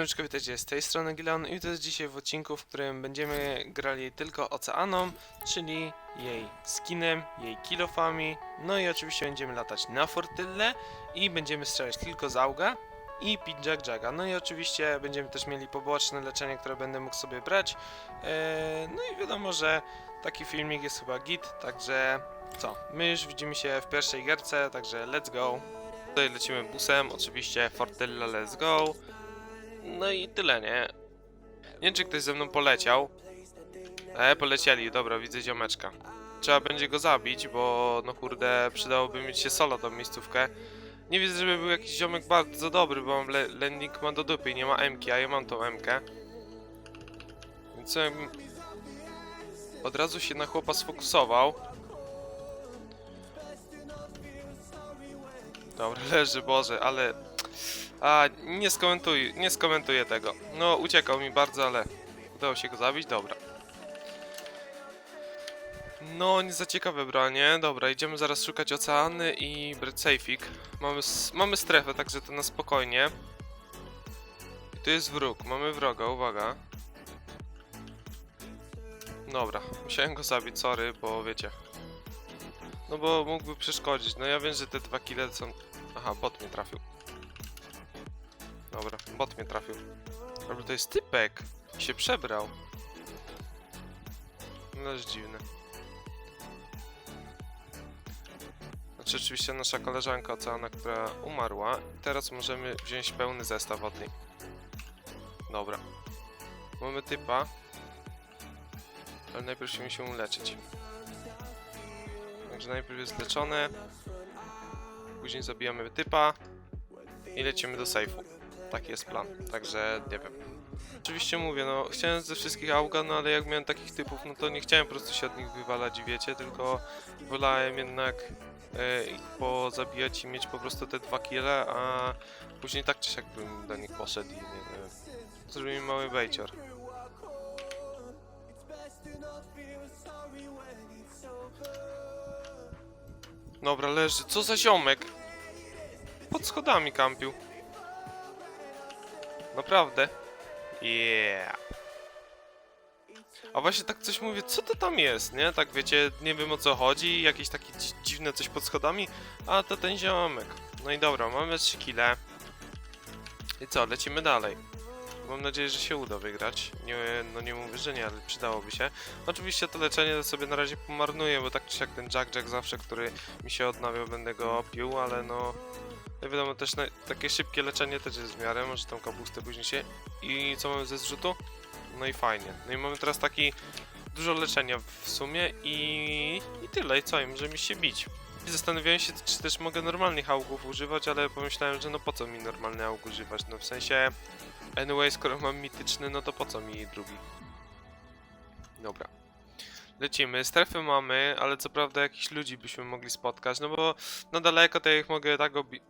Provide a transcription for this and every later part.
Siemaneczko, witajcie z tej strony Gileon i to jest dzisiaj w odcinku, w którym będziemy grali tylko Oceaną, czyli jej skinem, jej kilofami, no i oczywiście będziemy latać na Fortyle i będziemy strzelać tylko z auga i pić Jack Jacka. No i oczywiście będziemy też mieli poboczne leczenie, które będę mógł sobie brać. Eee, no i wiadomo, że taki filmik jest chyba git, także co, my już widzimy się w pierwszej gierce, także let's go. Tutaj lecimy busem, oczywiście Fortilla let's go. No i tyle, nie? Nie wiem, czy ktoś ze mną poleciał. E, polecieli, dobra, widzę ziomeczka. Trzeba będzie go zabić, bo no kurde, przydałoby mieć się solo tą miejscówkę. Nie widzę, żeby był jakiś ziomek bardzo dobry, bo le landing ma do dupy i nie ma M-ki, a ja mam tą M-kę. Więc od razu się na chłopa sfokusował. Dobra, leży, Boże, ale a, nie skomentuj, nie skomentuję tego. No, uciekał mi bardzo, ale udało się go zabić, dobra. No, nie za ciekawe branie. Dobra, idziemy zaraz szukać oceany i brać safeik. Mamy, mamy strefę, także to na spokojnie. I tu jest wróg, mamy wroga, uwaga. Dobra, musiałem go zabić, sorry, bo wiecie. No bo mógłby przeszkodzić. No ja wiem, że te dwa kile są... Aha, bot mnie trafił. Dobra, bot mnie trafił. Ale to jest typek. Się przebrał. No jest dziwne. Znaczy oczywiście nasza koleżanka Oceana, która umarła. Teraz możemy wziąć pełny zestaw od niej. Dobra. Mamy typa. Ale najpierw musimy się uleczyć. Także najpierw jest leczone. Później zabijamy typa. I lecimy do sejfu. Taki jest plan, także nie wiem. Oczywiście mówię, no chciałem ze wszystkich auga, no ale jak miałem takich typów, no to nie chciałem po prostu się od nich wywalać, wiecie, tylko wolałem jednak e, ich pozabijać i mieć po prostu te dwa kile, a później tak czy siak bym do nich poszedł i nie, mi mały bejcior. Dobra, leży. Co za ziomek? Pod schodami kampił. Naprawdę? Yeah. A właśnie tak coś mówię, co to tam jest, nie? Tak wiecie, nie wiem o co chodzi, jakieś takie dzi- dziwne coś pod schodami, a to ten ziomek. No i dobra, mamy 3 kile. I co, lecimy dalej. Mam nadzieję, że się uda wygrać. Nie, no nie mówię, że nie, ale przydałoby się. Oczywiście to leczenie sobie na razie pomarnuję, bo tak czy siak ten Jack Jack zawsze, który mi się odnawiał, będę go pił, ale no... No wiadomo, też na, takie szybkie leczenie też jest w miarę, może tą kapustę później się. I co mamy ze zrzutu? No i fajnie. No i mamy teraz taki dużo leczenia w sumie i, i tyle, i co, i możemy się bić. I zastanawiałem się, czy też mogę normalnych augów używać, ale pomyślałem, że no po co mi normalny aug używać, no w sensie... Anyway, skoro mam mityczny, no to po co mi drugi? Dobra. Lecimy. Strefy mamy, ale co prawda jakichś ludzi byśmy mogli spotkać, no bo na daleko to ich mogę tak obi...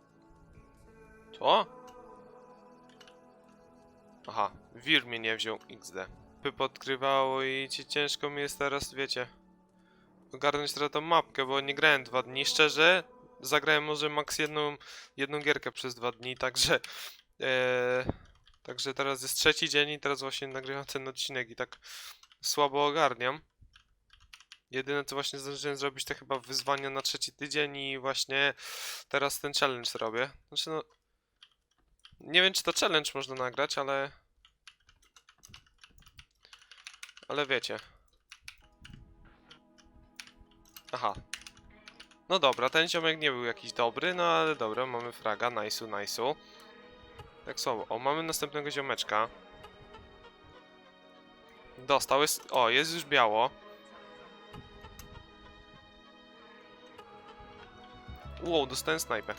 Co? Aha, wir mnie nie wziął XD. By podkrywało i ci ciężko mi jest teraz, wiecie, ogarnąć teraz tą mapkę, bo nie grałem dwa dni. Szczerze, zagrałem może max jedną, jedną gierkę przez dwa dni, także... E, także teraz jest trzeci dzień i teraz właśnie nagrywam ten odcinek i tak słabo ogarniam. Jedyne co właśnie zdążyłem zrobić to chyba wyzwania na trzeci tydzień i właśnie teraz ten challenge robię. Znaczy no... Nie wiem czy to challenge można nagrać, ale... Ale wiecie. Aha. No dobra, ten ziomek nie był jakiś dobry, no ale dobra, mamy fraga, nice'u, nice'u. Tak słabo. O, mamy następnego ziomeczka. Dostał, jest... O, jest już biało. Wow, dostałem snajpę.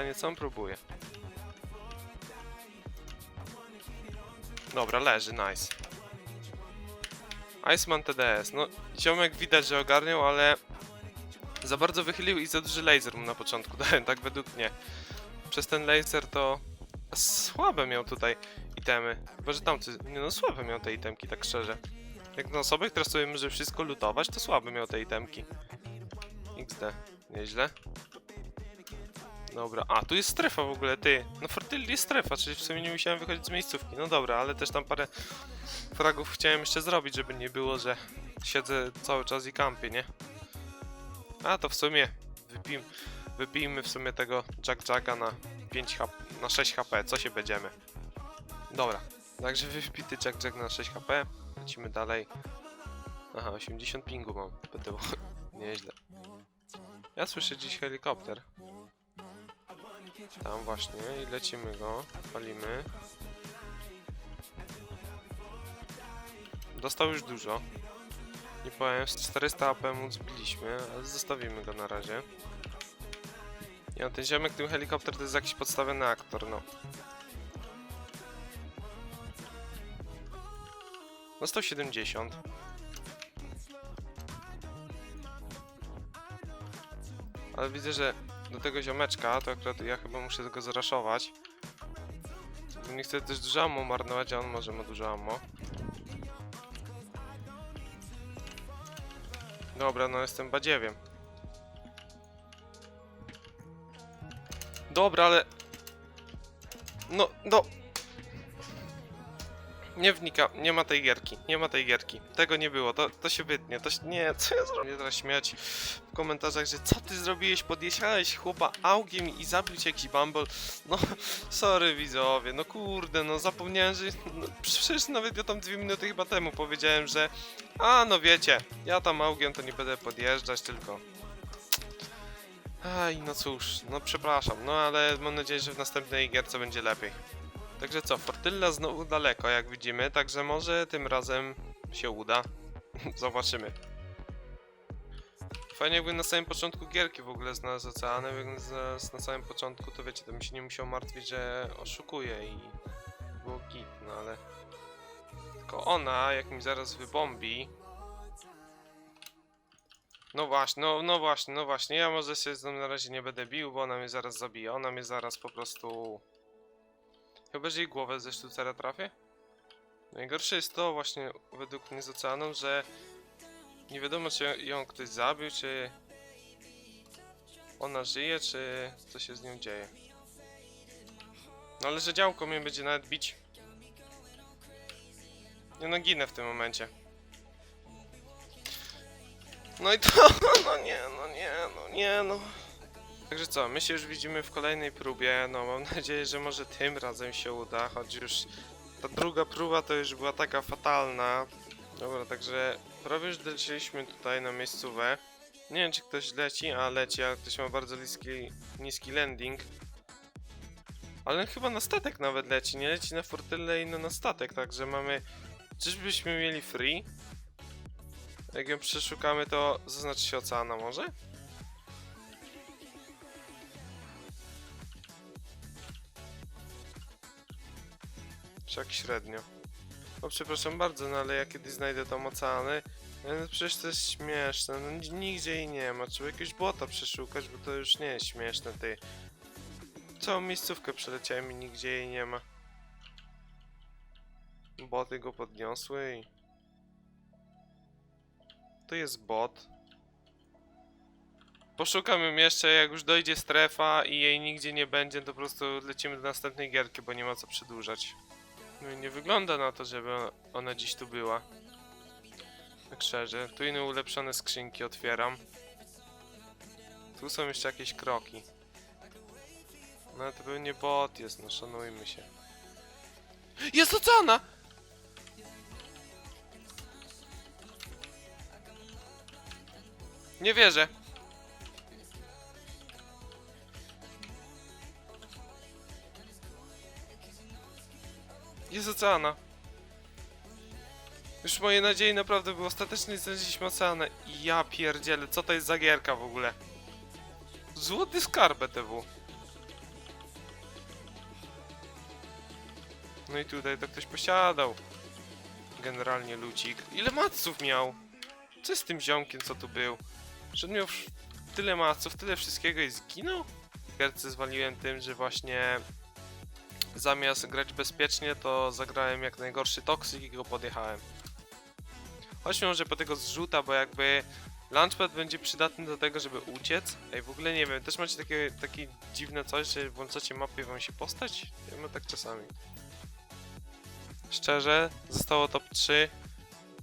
Pytanie, co on próbuje? Dobra, leży, nice. Iceman TDS. No, ziomek widać, że ogarniał, ale za bardzo wychylił i za duży laser mu na początku dałem, tak według mnie. Przez ten laser to słabe miał tutaj itemy. Chyba, że tamty, nie no, słabe miał te itemki, tak szczerze. Jak na osobę, która sobie może wszystko lutować, to słabe miał te itemki. XD. Nieźle. Dobra, a tu jest strefa w ogóle, ty. No Fortilli jest strefa, czyli w sumie nie musiałem wychodzić z miejscówki. No dobra, ale też tam parę fragów chciałem jeszcze zrobić, żeby nie było, że siedzę cały czas i kampię, nie? A to w sumie wypijmy, wypijmy w sumie tego Jack Jacka na 5 HP, na 6 HP, co się będziemy. Dobra, także wypity Jack Jack na 6 HP, lecimy dalej. Aha, 80 pingu mam, PTW. Nieźle. Ja słyszę dziś helikopter. Tam właśnie i lecimy go, palimy. Dostał już dużo. Nie powiem, z 400 AP mu zbiliśmy, ale zostawimy go na razie. Ja, no, ten ziomek, ten helikopter to jest jakiś podstawiony aktor, no. No 170. Ale widzę, że do tego ziomeczka, to akurat ja chyba muszę tego zaraszować. Bo Nie chcę też dużo ammo marnować, a on może ma dużo ammo. Dobra, no jestem badziewiem. Dobra, ale... No, no... Nie wnika, nie ma tej gierki, nie ma tej gierki. Tego nie było, to, to się wytnie, to się, nie, co ja zrobię? teraz śmiać w komentarzach, że co ty zrobiłeś, podjechałeś chłopa augiem i zabił jakiś bumble. No, sorry widzowie, no kurde, no zapomniałem, że... No, przecież nawet ja tam dwie minuty chyba temu powiedziałem, że... A, no wiecie, ja tam augiem to nie będę podjeżdżać, tylko... Aj, no cóż, no przepraszam, no ale mam nadzieję, że w następnej gierce będzie lepiej. Także co, Fortylla znowu daleko, jak widzimy, także może tym razem się uda. Zobaczymy. Fajnie jakby na samym początku gierki w ogóle znalazł oceanem, jak na samym początku, to wiecie, to bym się nie musiał martwić, że oszukuje i było git, no ale... Tylko ona, jak mi zaraz wybombi... No właśnie, no, no właśnie, no właśnie, ja może się z nią na razie nie będę bił, bo ona mnie zaraz zabije, ona mnie zaraz po prostu... Chyba, że jej głowę ze sztucera trafię? Najgorsze jest to właśnie według mnie z oceaną, że nie wiadomo czy ją ktoś zabił, czy ona żyje, czy co się z nią dzieje. No ale że działko mnie będzie nawet bić. Nie no, ginę w tym momencie. No i to, no nie, no nie, no nie, no. Także co, my się już widzimy w kolejnej próbie, no mam nadzieję, że może tym razem się uda, choć już ta druga próba to już była taka fatalna. Dobra, także prawie już doleciliśmy tutaj na miejscówę. Nie wiem czy ktoś leci, a leci, ale ktoś ma bardzo niski, niski landing. Ale chyba na statek nawet leci, nie leci na fortylę i no na statek, także mamy... Czyżbyśmy mieli free? Jak ją przeszukamy to zaznaczy się oceana może? Jak średnio? No przepraszam bardzo, no ale ja kiedyś znajdę tam oceany. No przecież to jest śmieszne, no ni- nigdzie jej nie ma. Trzeba jakiegoś bota przeszukać, bo to już nie jest śmieszne, ty. Całą miejscówkę przeleciałem i nigdzie jej nie ma. Boty go podniosły i... To jest bot. Poszukam ją jeszcze, jak już dojdzie strefa i jej nigdzie nie będzie, to po prostu lecimy do następnej gierki, bo nie ma co przedłużać. No i nie wygląda na to, żeby ona dziś tu była. Tak szczerze. Tu inne ulepszone skrzynki otwieram. Tu są jeszcze jakieś kroki. No to pewnie bot jest, no szanujmy się. Jest oceana! Nie wierzę. Jest oceana. Już moje nadzieje naprawdę były ostatecznie znaleźliśmy oceanę. I ja pierdzielę, co to jest za gierka w ogóle? Złoty skarb BTW. No i tutaj to ktoś posiadał. Generalnie lucik. Ile maców miał? Co z tym ziomkiem, co tu był? Że miał tyle maców, tyle wszystkiego i zginął? Gierce zwaliłem tym, że właśnie zamiast grać bezpiecznie, to zagrałem jak najgorszy toksyk i go podjechałem. Chodźmy może po tego zrzuta, bo jakby Launchpad będzie przydatny do tego, żeby uciec. Ej, w ogóle nie wiem, też macie takie, takie dziwne coś, że włączacie mapę i wam się postać? Ja mam tak czasami. Szczerze, zostało top 3.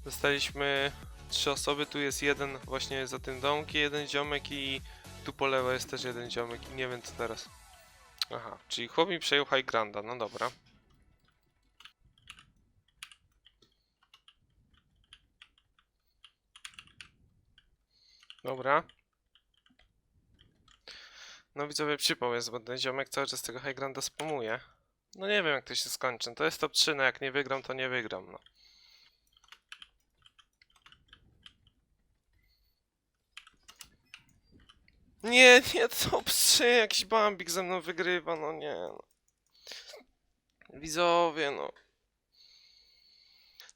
Zostaliśmy trzy osoby, tu jest jeden właśnie za tym domkiem, jeden ziomek i tu po lewo jest też jeden ziomek i nie wiem co teraz. Aha, czyli chłop mi przejął High Granda, no dobra. Dobra. No widzowie przypał jest, bo ten ziomek cały czas tego High Granda. No nie wiem jak to się skończy. To jest top 3, no jak nie wygram, to nie wygram, no. Nie, nie, top 3, jakiś Bambik ze mną wygrywa, no nie. No. Widzowie, no.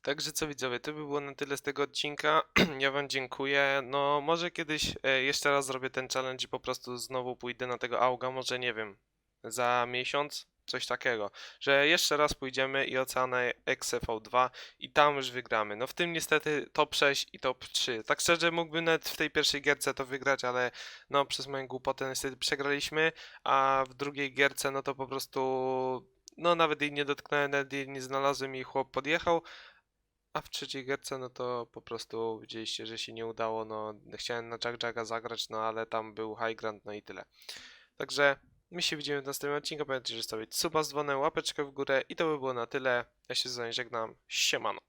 Także co widzowie, to by było na tyle z tego odcinka. Ja wam dziękuję. No może kiedyś e, jeszcze raz zrobię ten challenge i po prostu znowu pójdę na tego auga, może nie wiem, za miesiąc, coś takiego. Że jeszcze raz pójdziemy i ocenę XFV2 i tam już wygramy. No w tym niestety top 6 i top 3. Tak szczerze mógłbym nawet w tej pierwszej gierce to wygrać, ale no przez moją głupotę niestety przegraliśmy, a w drugiej gierce no to po prostu no nawet jej nie dotknąłem, nawet jej nie znalazłem i chłop podjechał. A w trzeciej gierce, no to po prostu widzieliście, że się nie udało. No, chciałem na Jack Jacka zagrać, no ale tam był High Grant, no i tyle. Także my się widzimy w następnym odcinku. Pamiętajcie, że stawić suba z dzwonem, łapeczkę w górę i to by było na tyle. Ja się z wami żegnam. Siemano.